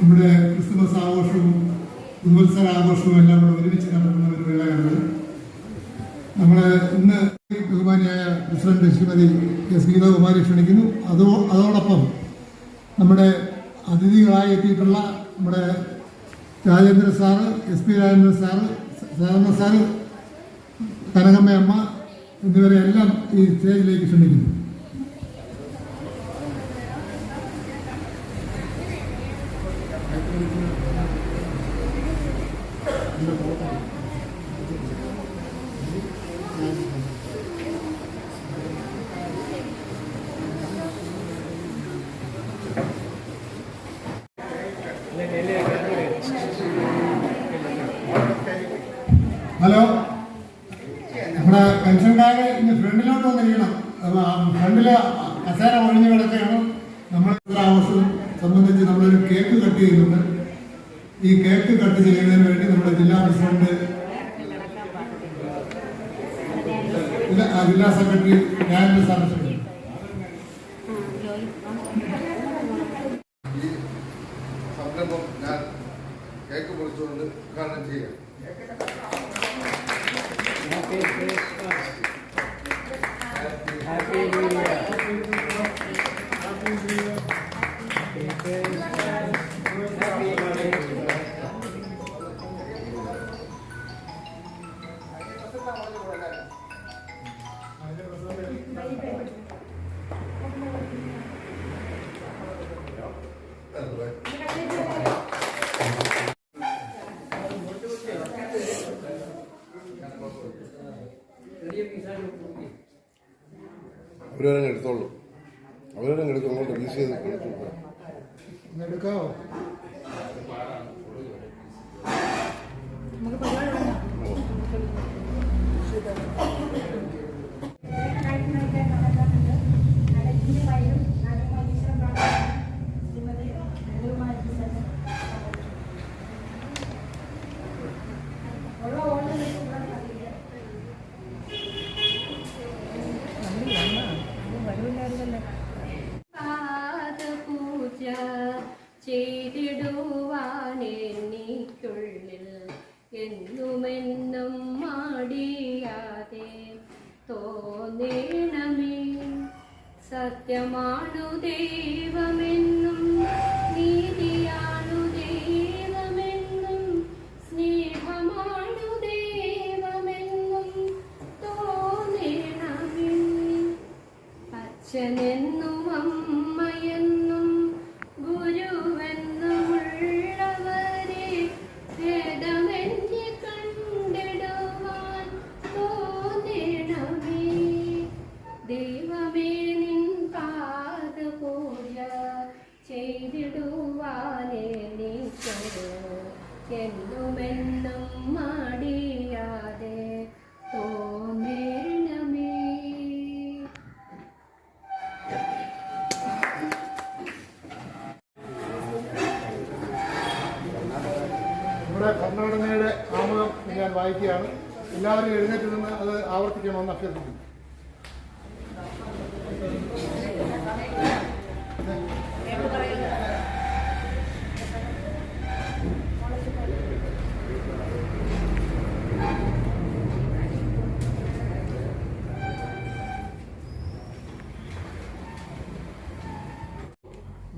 നമ്മുടെ ക്രിസ്തുമസ് ആഘോഷവും പുതുവത്സര ആഘോഷവും എല്ലാം കൂടെ ഒരുമിച്ച് നടക്കുന്ന ഒരു വേളയാണ്. നമ്മൾ ഇന്ന് ബഹുമാനിയായ പ്രസിഡന്റ് ശ്രീമതി എസ് സീതകുമാരി ക്ഷണിക്കുന്നു. അതോ അതോടൊപ്പം നമ്മുടെ അതിഥികളായി എത്തിയിട്ടുള്ള നമ്മുടെ Rajendra sir S P Rajendra sir സാധാരണ സാറ് കനകമ്മയമ്മ എന്നിവരെ എല്ലാം ഈ സ്റ്റേജിലേക്ക് ക്ഷണിക്കുന്നു. ഹലോ. നമ്മുടെ പെൻഷൻകാരെ ഇന്ന് ഫ്രണ്ടിലോട്ട് വന്നിരിക്കണം. ഫ്രണ്ടിൽ കസേര ഒഴിഞ്ഞു കിടക്കുകയാണ്. നമ്മൾ താമസം സംബന്ധിച്ച് നമ്മളൊരു കേക്ക് കട്ട് ചെയ്യുന്നുണ്ട്. ഈ കേക്ക് കട്ട് ചെയ്യുന്നതിന് വേണ്ടി നമ്മുടെ ജില്ലാ പ്രസിഡന്റ് ജില്ലാ- സെക്രട്ടറി ഞാൻ. ഈ സംരംഭം ഞാൻ കേക്ക് മുറിച്ചുകൊണ്ട് ഉദ്ഘാടനം ചെയ്യാം അവരവരങ്ങ് എടുത്തോളൂ അവരവരങ്ങ് എടുത്ത് അങ്ങോട്ട് വീസ് ചെയ്ത് കൊടുത്തു എടുക്കാവോ? ചെയ്തിടുവാനെനിക്കുള്ളിൽ എന്നുമെന്നും മാടിയാതെ തോന്നേണമേ. സത്യമാണു ദൈവമെന്നും നമ്മുടെ ഭരണഘടനയുടെ ആമുഖം ഞാൻ വായിക്കുകയാണ്. എല്ലാവരും എഴുന്നേറ്റ് നിന്ന് അത് ആവർത്തിക്കണമെന്ന് അഭ്യർത്ഥിക്കുന്നു.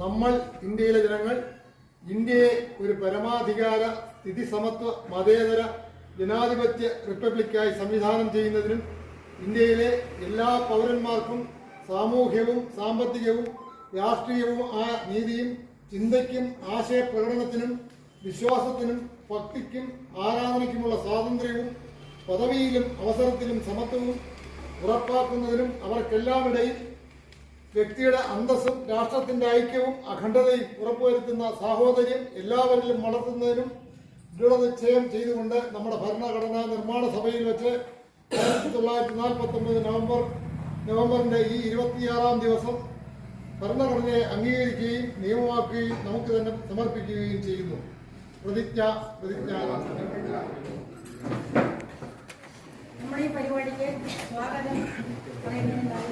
നമ്മൾ ഇന്ത്യയിലെ ജനങ്ങൾ ഇന്ത്യയെ ഒരു പരമാധികാര സ്ഥിതി സമത്വ മതേതര ജനാധിപത്യ റിപ്പബ്ലിക്കായി സംവിധാനം ചെയ്യുന്നതിനും ഇന്ത്യയിലെ എല്ലാ പൗരന്മാർക്കും സാമൂഹ്യവും സാമ്പത്തികവും രാഷ്ട്രീയവും ആ നീതിയും ചിന്തയ്ക്കും ആശയപ്രകടനത്തിനും വിശ്വാസത്തിനും ഭക്തിക്കും ആരാധനയ്ക്കുമുള്ള സ്വാതന്ത്ര്യവും പദവിയിലും അവസരത്തിലും സമത്വവും ഉറപ്പാക്കുന്നതിനും അവർക്കെല്ലാമിടയിൽ വ്യക്തിയുടെ അന്തസ്സും രാഷ്ട്രത്തിന്റെ ഐക്യവും അഖണ്ഡതയും ഉറപ്പുവരുത്തുന്ന സാഹോദര്യം എല്ലാവരിലും വളർത്തുന്നതിനും ദൃഢനിശ്ചയം ചെയ്തുകൊണ്ട് നമ്മുടെ ഭരണഘടനാ നിർമ്മാണ സഭയിൽ വെച്ച് ആയിരത്തി തൊള്ളായിരത്തി നാൽപ്പത്തി ഒമ്പത് നവംബർ നവംബറിന്റെ ഈ ഇരുപത്തിയാറാം ദിവസം ഭരണഘടനയെ അംഗീകരിക്കുകയും നിയമമാക്കുകയും നമുക്ക് തന്നെ സമർപ്പിക്കുകയും ചെയ്യുന്നു. പ്രതിജ്ഞ പ്രതിജ്ഞ. നമ്മുടെ ഈ പരിപാടിക്ക് സ്വാഗതം പറയുന്നതിനായി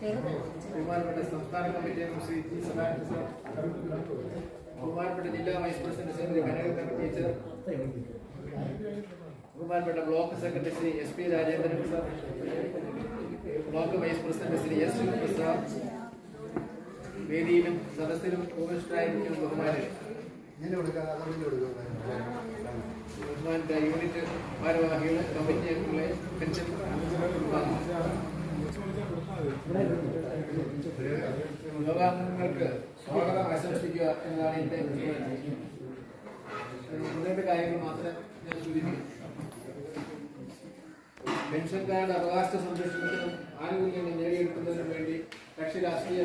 ബഹുമാനപ്പെട്ട സംസ്ഥാന കമ്മിറ്റി അംഗം ശ്രീ ജി സദാനന്ദ സാർ ബഹുമാനപ്പെട്ട ജില്ലാ vice president Shrimati Kanakaratna teacher ബഹുമാനപ്പെട്ട block secretary Shri S P Rajendran sir block vice president Shri S Prasad വേദിയിലും സദസ്സിലും ഉപവിഷ്ടരായിരിക്കുന്ന ബഹുമാനം ബഹുമാനപ്പെട്ട യൂണിറ്റ് ഭാരവാഹികൾ കമ്മിറ്റി അംഗങ്ങളെ പെൻഷൻ യോഗാംഗങ്ങൾക്ക് സ്വാഗതം ആശംസിക്കുക എന്നതാണ് എന്റെ മുന്നേറ്റ കാര്യങ്ങൾ മാത്രമേ ഞാൻ സൂചിപ്പിക്കും. പെൻഷൻകാരുടെ അവകാശ സംരക്ഷണത്തിനും ആനുകൂല്യങ്ങൾ നേടിയെടുക്കുന്നതിനും വേണ്ടി കക്ഷി രാഷ്ട്രീയ